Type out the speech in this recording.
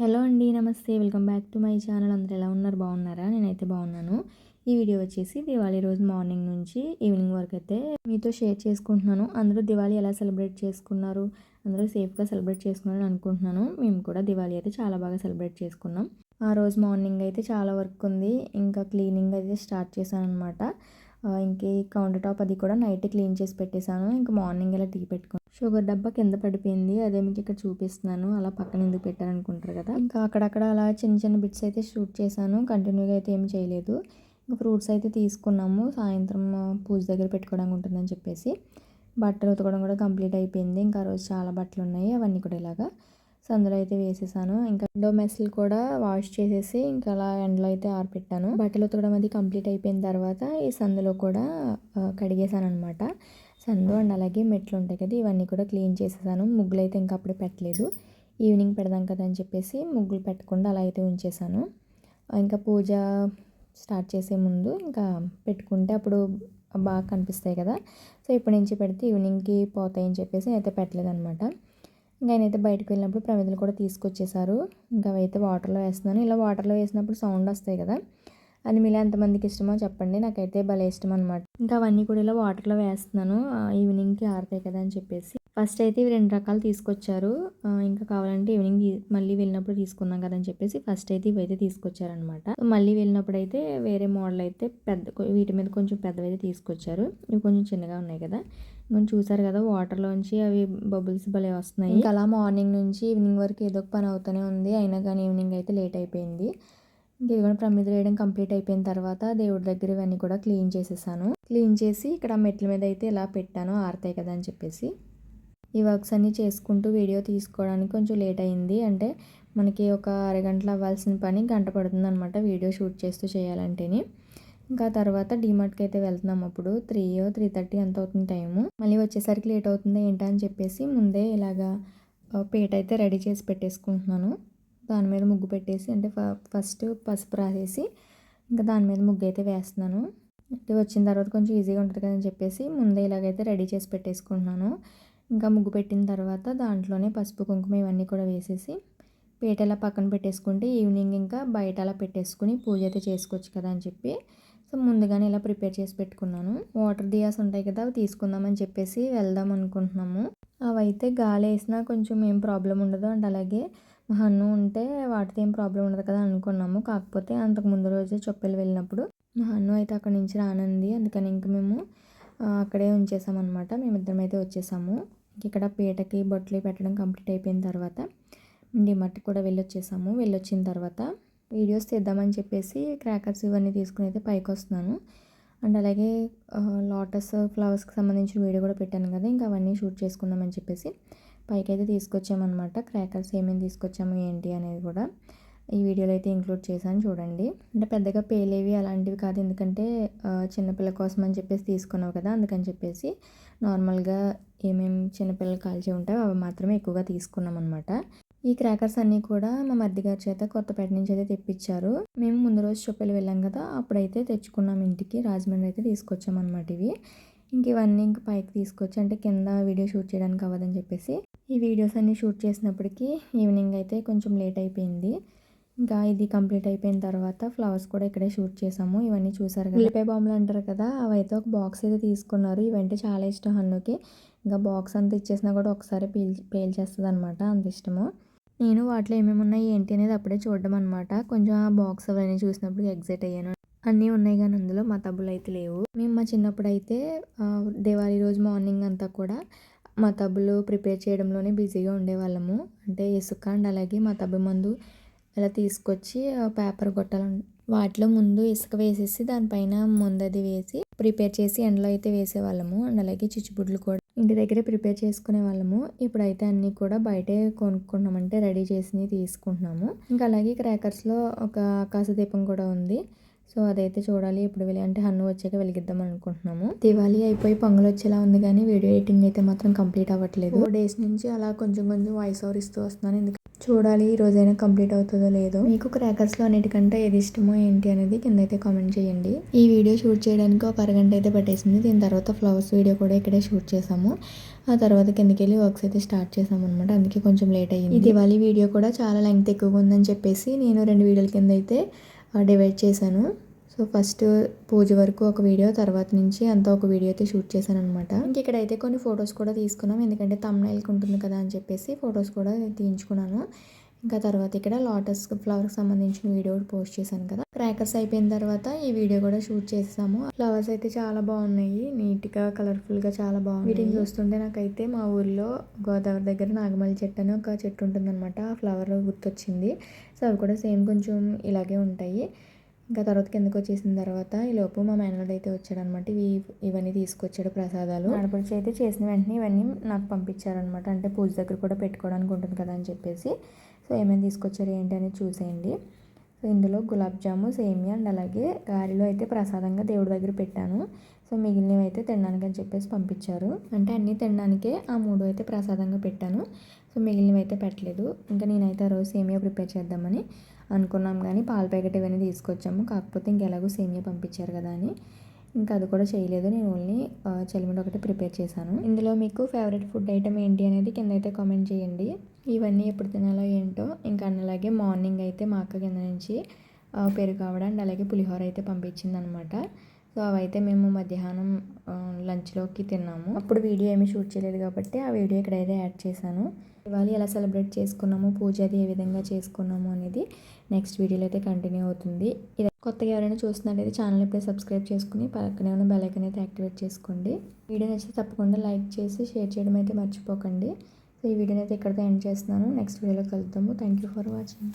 Hello అండి నమస్తే. Welcome back to my channel. అందరూ ఎలా ఉన్నారు? బాగున్నారా? నేనైతే బాగున్నాను. ఈ వీడియో వచ్చేసి దివాళీ రోజు మార్నింగ్ నుంచి ఈవినింగ్ వరకు అయితే మీతో షేర్ చేసుకుంటున్నాను. అందరూ దివాళీ ఎలా సెలబ్రేట్ చేసుకున్నారు? అందరూ సేఫ్గా సెలబ్రేట్ చేసుకున్నారని అనుకుంటున్నాను. మేము కూడా దివాళీ అయితే చాలా బాగా సెలబ్రేట్ చేసుకున్నాం. ఆ రోజు మార్నింగ్ అయితే చాలా వర్క్ ఉంది. ఇంకా క్లీనింగ్ అయితే స్టార్ట్ చేశాను అనమాట ఇంక కౌంటర్ టాప్ అది కూడా నైట్ క్లీన్ చేసి పెట్టేశాను. ఇంకా మార్నింగ్ ఇలా టీ పెట్టుకున్నాను షుగర్ డబ్బా కింద పడిపోయింది. అదే మీకు ఇక్కడ చూపిస్తున్నాను. అలా పక్కన ఎందుకు పెట్టారనుకుంటారు కదా. ఇంకా అక్కడక్కడ అలా చిన్న చిన్న బిట్స్ అయితే షూట్ చేశాను. కంటిన్యూగా అయితే ఏం చేయలేదు. ఇంకా ఫ్రూట్స్ అయితే తీసుకున్నాము. సాయంత్రం పూజ దగ్గర పెట్టుకోవడానికి ఉంటుందని చెప్పేసి. బట్టలు ఉతకడం కూడా కంప్లీట్ అయిపోయింది. ఇంకా రోజు చాలా బట్టలు ఉన్నాయి అవన్నీ కూడా ఇలాగా సందులో అయితే వేసేసాను. ఇంకా విండో మెస్లు కూడా వాష్ చేసేసి ఇంకా అలా ఎండలో అయితే ఆరిపెట్టాను. బట్టలు ఉతకడం అది కంప్లీట్ అయిపోయిన తర్వాత ఈ సందులో కూడా కడిగేసాను అనమాట సందు అండ్ అలాగే మెట్లు ఉంటాయి కదా ఇవన్నీ కూడా క్లీన్ చేసేసాను. ముగ్గులు అయితే ఇంకా అప్పుడు పెట్టలేదు. ఈవినింగ్ పెడదాం కదా అని చెప్పేసి ముగ్గులు పెట్టకుండా అలా అయితే ఉంచేసాను. ఇంకా పూజ స్టార్ట్ చేసే ముందు ఇంకా పెట్టుకుంటే అప్పుడు బాగా కనిపిస్తాయి కదా. సో ఇప్పటి నుంచి పెడితే ఈవినింగ్కి పోతాయని చెప్పేసి అయితే పెట్టలేదు అనమాట నేనైతే బయటకు వెళ్ళినప్పుడు ప్రమిదలు కూడా తీసుకొచ్చేసారు ఇంకా అవైతే వాటర్లో వేస్తున్నాను. ఇలా వాటర్లో వేసినప్పుడు సౌండ్ వస్తాయి కదా. అది మీలో ఎంతమందికి ఇష్టమో చెప్పండి. నాకైతే భలే ఇష్టం అనమాట ఇంకా అవన్నీ కూడా ఇలా వాటర్లో వేస్తున్నాను. ఈవినింగ్కి ఆరుతాయి కదా అని చెప్పేసి. ఫస్ట్ అయితే ఇవి రెండు రకాలు తీసుకొచ్చారు. ఇంకా కావాలంటే ఈవినింగ్ మళ్ళీ వెళ్ళినప్పుడు తీసుకుందాం కదా అని చెప్పేసి ఫస్ట్ అయితే ఇవైతే తీసుకొచ్చారనమాట మళ్ళీ వెళ్ళినప్పుడు అయితే వేరే మోడల్ అయితే పెద్ద వీటి మీద కొంచెం పెద్దవైతే తీసుకొచ్చారు. ఇవి కొంచెం చిన్నగా ఉన్నాయి కదా. మనం చూసారు కదా వాటర్లోంచి అవి బబుల్స్ భలే వస్తున్నాయి. ఇంకా అలా మార్నింగ్ నుంచి ఈవినింగ్ వరకు ఏదో ఒక పని అవుతూనే ఉంది. అయినా కానీ ఈవినింగ్ అయితే లేట్ అయిపోయింది. ఇదిగో ప్రమిద వేయడం కంప్లీట్ అయిపోయిన తర్వాత దేవుడి దగ్గర ఇవన్నీ కూడా క్లీన్ చేసేసాను. క్లీన్ చేసి ఇక్కడ మెట్ల మీద అయితే ఇలా పెట్టాను ఆరుతాయి కదా అని చెప్పేసి. ఈ వర్క్స్ అన్నీ చేసుకుంటూ వీడియో తీసుకోవడానికి కొంచెం లేట్ అయింది. అంటే మనకి ఒక అరగంటలో అవ్వాల్సిన పని గంట పడుతుంది అనమాట వీడియో షూట్ చేస్తూ చేయాలంటేనే. ఇంకా తర్వాత డిమార్ట్కి అయితే వెళ్తున్నాం అప్పుడు. త్రీ త్రీ థర్టీ ఎంత అవుతుంది టైము మళ్ళీ వచ్చేసరికి లేట్ అవుతుంది ఏంటా అని చెప్పేసి ముందే ఇలాగా పేట అయితే రెడీ చేసి పెట్టేసుకుంటున్నాను. దాని మీద ముగ్గు పెట్టేసి అంటే ఫస్ట్ పసుపు రాసేసి ఇంకా దాని మీద ముగ్గు అయితే వేస్తున్నాను. అంటే వచ్చిన తర్వాత కొంచెం ఈజీగా ఉంటుంది కదని చెప్పేసి ముందే ఇలాగైతే రెడీ చేసి పెట్టేసుకుంటున్నాను. ఇంకా ముగ్గు పెట్టిన తర్వాత దాంట్లోనే పసుపు కుంకుమ ఇవన్నీ కూడా వేసేసి పేట ఇలా పక్కన పెట్టేసుకుంటే ఈవినింగ్ ఇంకా బయట అలా పెట్టేసుకుని పూజ అయితే చేసుకోవచ్చు కదా అని చెప్పి సో ముందుగానే ఇలా ప్రిపేర్ చేసి పెట్టుకున్నాను. వాటర్ దియాస్ ఉంటాయి కదా అవి తీసుకుందామని చెప్పేసి వెళ్దాం అనుకుంటున్నాము. అవి అయితే గాలి వేసినా కొంచెం ఏం ప్రాబ్లం ఉండదు అండ్ అలాగే హన్ను ఉంటే వాటితో ఏం ప్రాబ్లం ఉండదు కదా అనుకున్నాము. కాకపోతే అంతకు ముందు రోజే చొప్పలు వెళ్ళినప్పుడు మా హన్ను అయితే అక్కడి నుంచి రానంది. అందుకని ఇంక మేము అక్కడే ఉంచేసామన్నమాట మేమిద్దరం అయితే వచ్చేసాము. ఇక్కడ పీటకి బొట్లు పెట్టడం కంప్లీట్ అయిపోయిన తర్వాత డిమార్ట్కి కూడా వెళ్ళొచ్చేసాము. వెళ్ళొచ్చిన తర్వాత వీడియోస్ తీద్దామని చెప్పేసి క్రాకర్స్ ఇవన్నీ తీసుకుని అయితే పైకి వస్తున్నాను అండ్ అలాగే లోటస్ ఫ్లవర్స్కి సంబంధించిన వీడియో కూడా పెట్టాను కదా ఇంకా అవన్నీ షూట్ చేసుకుందామని చెప్పేసి పైకి అయితే తీసుకొచ్చామన్నమాట. క్రాకర్స్ ఏమేమి తీసుకొచ్చాము ఏంటి అనేది కూడా ఈ వీడియోలో అయితే ఇంక్లూడ్ చేశాను చూడండి. అంటే పెద్దగా పేలేవి అలాంటివి కాదు ఎందుకంటే చిన్నపిల్ల కోసం అని చెప్పేసి తీసుకున్నావు కదా అందుకని చెప్పేసి నార్మల్గా ఏమేమి చిన్నపిల్లలు కాల్చి ఉంటాయో అవి మాత్రమే ఎక్కువగా తీసుకున్నాం అనమాట ఈ క్రాకర్స్ అన్నీ కూడా మా మధ్యగారి చేత కొత్తపేట నుంచి అయితే తెప్పించారు. మేము ముందు రోజు చొప్పలు వెళ్ళాం కదా అప్పుడైతే తెచ్చుకున్నాం ఇంటికి రాజమండ్రి అయితే తీసుకొచ్చామన్నమాట ఇవి. ఇంక ఇవన్నీ ఇంక పైకి తీసుకొచ్చి అంటే కింద వీడియో షూట్ చేయడానికి అవ్వదని చెప్పేసి ఈ వీడియోస్ అన్నీ షూట్ చేసినప్పటికీ ఈవినింగ్ అయితే కొంచెం లేట్ అయిపోయింది. ఇంకా ఇది కంప్లీట్ అయిపోయిన తర్వాత ఫ్లవర్స్ కూడా ఇక్కడే షూట్ చేసాము. ఇవన్నీ చూసారు కదా. ఉల్లిపాయ బాంబులు అంటారు కదా అవైతే ఒక బాక్స్ అయితే తీసుకున్నారు. ఇవంటే చాలా ఇష్టం హన్నుకి. ఇంకా బాక్స్ అంతా ఇచ్చేసినా కూడా ఒకసారి పీల్ పేల్చేస్తుంది అనమాట అంత ఇష్టము. నేను వాటిలో ఏమేమి ఉన్నాయి ఏంటి అనేది అప్పుడే చూడడం అనమాట కొంచెం ఆ బాక్స్ అవన్నీ చూసినప్పుడు ఎగ్జైట్ అయ్యాను. అన్నీ ఉన్నాయి కానీ అందులో మా తబ్బులు అయితే లేవు. మేము మా చిన్నప్పుడు అయితే దివాళీ రోజు మార్నింగ్ అంతా కూడా మా తబ్బులు ప్రిపేర్ చేయడంలోనే బిజీగా ఉండేవాళ్ళము. అంటే ఇసుక అండ్ అలాగే మా తబ్బు మందు ఇలా తీసుకొచ్చి పేపర్ గొట్టాల వాటిలో ముందు ఇసుక వేసేసి దానిపైన ముందది వేసి ప్రిపేర్ చేసి ఎండలో అయితే వేసేవాళ్ళము. అండ్ అలాగే చిచ్చుబుడ్లు కూడా ఇంటి దగ్గరే ప్రిపేర్ చేసుకునే వాళ్ళము. ఇప్పుడైతే అన్నీ కూడా బయటే కొనుక్కుంటున్నామంటే రెడీ చేసినవి తీసుకుంటున్నాము. ఇంకా అలాగే క్రాకర్స్లో ఒక ఆకాశ దీపం కూడా ఉంది. సో అదైతే చూడాలి ఇప్పుడు వెళ్ళి అంటే హన్ను వచ్చాక వెలిగిద్దాం అనుకుంటున్నాము. దివాళీ అయిపోయి పొంగల్ వచ్చేలా ఉంది కానీ వీడియో ఎడిటింగ్ అయితే మాత్రం కంప్లీట్ అవ్వట్లేదు. డేస్ నుంచి అలా కొంచెం కొంచెం వాయిస్ ఓవర్ ఇస్తూ వస్తున్నాను. ఎందుకంటే చూడాలి ఈ రోజైనా కంప్లీట్ అవుతుందో లేదో. మీకు క్రాకర్స్లో అన్నిటికంటే ఏది ఇష్టమో ఏంటి అనేది కింద అయితే కామెంట్ చేయండి. ఈ వీడియో షూట్ చేయడానికి ఒక అరగంట అయితే పట్టేసింది. దీని తర్వాత ఫ్లవర్స్ వీడియో కూడా ఇక్కడే షూట్ చేసాము ఆ తర్వాత కిందకి వెళ్ళి వర్క్స్ అయితే స్టార్ట్ చేసాం అనమాట అందుకే కొంచెం లేట్ అయ్యింది. ఈ దివాళీ వీడియో కూడా చాలా లెంగ్త్ ఎక్కువగా ఉందని చెప్పేసి నేను రెండు వీడియోల కింద అయితే డివైడ్ చేశాను. సో ఫస్ట్ పూజ వరకు ఒక వీడియో తర్వాత నుంచి అంతా ఒక వీడియో అయితే షూట్ చేశాను అనమాట ఇంక ఇక్కడైతే కొన్ని ఫొటోస్ కూడా తీసుకున్నాం. ఎందుకంటే తమ్నైల్కి ఉంటుంది కదా అని చెప్పేసి ఫొటోస్ కూడా తీయించుకున్నాను. ఇంకా తర్వాత ఇక్కడ లోటస్ ఫ్లవర్కి సంబంధించిన వీడియో పోస్ట్ చేశాను కదా. క్రాకర్స్ అయిపోయిన తర్వాత ఈ వీడియో కూడా షూట్ చేసాము ఫ్లవర్స్ అయితే చాలా బాగున్నాయి. నీట్గా కలర్ఫుల్గా చాలా బాగుంది వీటిని చూస్తుంటే నాకైతే మా ఊర్లో గోదావరి దగ్గర నాగమల్లి చెట్టు అని ఒక చెట్టు ఉంటుందన్నమాట. ఆ ఫ్లవర్ గుర్తొచ్చింది. సో అవి కూడా సేమ్ కొంచెం ఇలాగే ఉంటాయి. ఇంకా తర్వాత కిందకు వచ్చేసిన తర్వాత ఈ లోపు మా మేనల్డ్ అయితే వచ్చాడనమాట. ఇవి ఇవన్నీ తీసుకొచ్చాడు ప్రసాదాలు. ఆడపడిచి అయితే చేసిన వెంటనే ఇవన్నీ నాకు పంపించారనమాట. అంటే పూజ దగ్గర కూడా పెట్టుకోవడానికి ఉంటుంది కదా అని చెప్పేసి. సో ఏమేమి తీసుకొచ్చారు ఏంటి అనేది చూసేయండి. సో ఇందులో గులాబ్ జాము సేమియా అండ్ అలాగే గారెలో అయితే ప్రసాదంగా దేవుడి దగ్గర పెట్టాను. సో మిగిలినవి అయితే తినడానికి అని చెప్పేసి పంపించారు. అంటే అన్నీ తినడానికే ఆ మూడు అయితే ప్రసాదంగా పెట్టాను. సో మిగిలినవి అయితే పెట్టలేదు. ఇంకా నేనైతే ఆ రోజు సేమియా ప్రిపేర్ చేద్దామని అనుకున్నాం కానీ పాల ప్యాకెట్ ఇవన్నీ తీసుకొచ్చాము. కాకపోతే ఇంకెలాగో సేమియా పంపించారు కదా అని. ఇంకా అది కూడా చేయలేదు. నేను ఓన్లీ చలిమిడి ఒకటి ప్రిపేర్ చేశాను. ఇందులో మీకు ఫేవరెట్ ఫుడ్ ఐటమ్ ఏంటి అనేది కింద అయితే కామెంట్ చేయండి. ఇవన్నీ ఎప్పుడు తినాలో ఏంటో ఇంకా అలాగే మార్నింగ్ అయితే మా అక్క కింద నుంచి పెరుగు కావడం అండ్ అలాగే పులిహోర అయితే పంపించింది అనమాట సో అవైతే మేము మధ్యాహ్నం లంచ్లోకి తిన్నాము. అప్పుడు వీడియో ఏమీ షూట్ చేయలేదు కాబట్టి ఆ వీడియో ఇక్కడైతే యాడ్ చేశాను. ఇవాళ ఎలా సెలబ్రేట్ చేసుకున్నాము పూజ అది ఏ విధంగా చేసుకున్నాము అనేది నెక్స్ట్ వీడియోలో అయితే కంటిన్యూ అవుతుంది. ఇది కొత్తగా ఎవరైనా చూస్తున్నట్టయితే ఛానల్ ఇప్పుడే సబ్స్క్రైబ్ చేసుకుని పక్కనే ఉన్న బెల్ ఐకన్ అయితే యాక్టివేట్ చేసుకోండి. వీడియో నచ్చితే తప్పకుండా లైక్ చేసి షేర్ చేయడం అయితే మర్చిపోకండి. సో ఈ వీడియోని అయితే ఇక్కడితో ఎండ్ చేస్తున్నాను. నెక్స్ట్ వీడియోలో కలుద్దాము. Thank you for watching.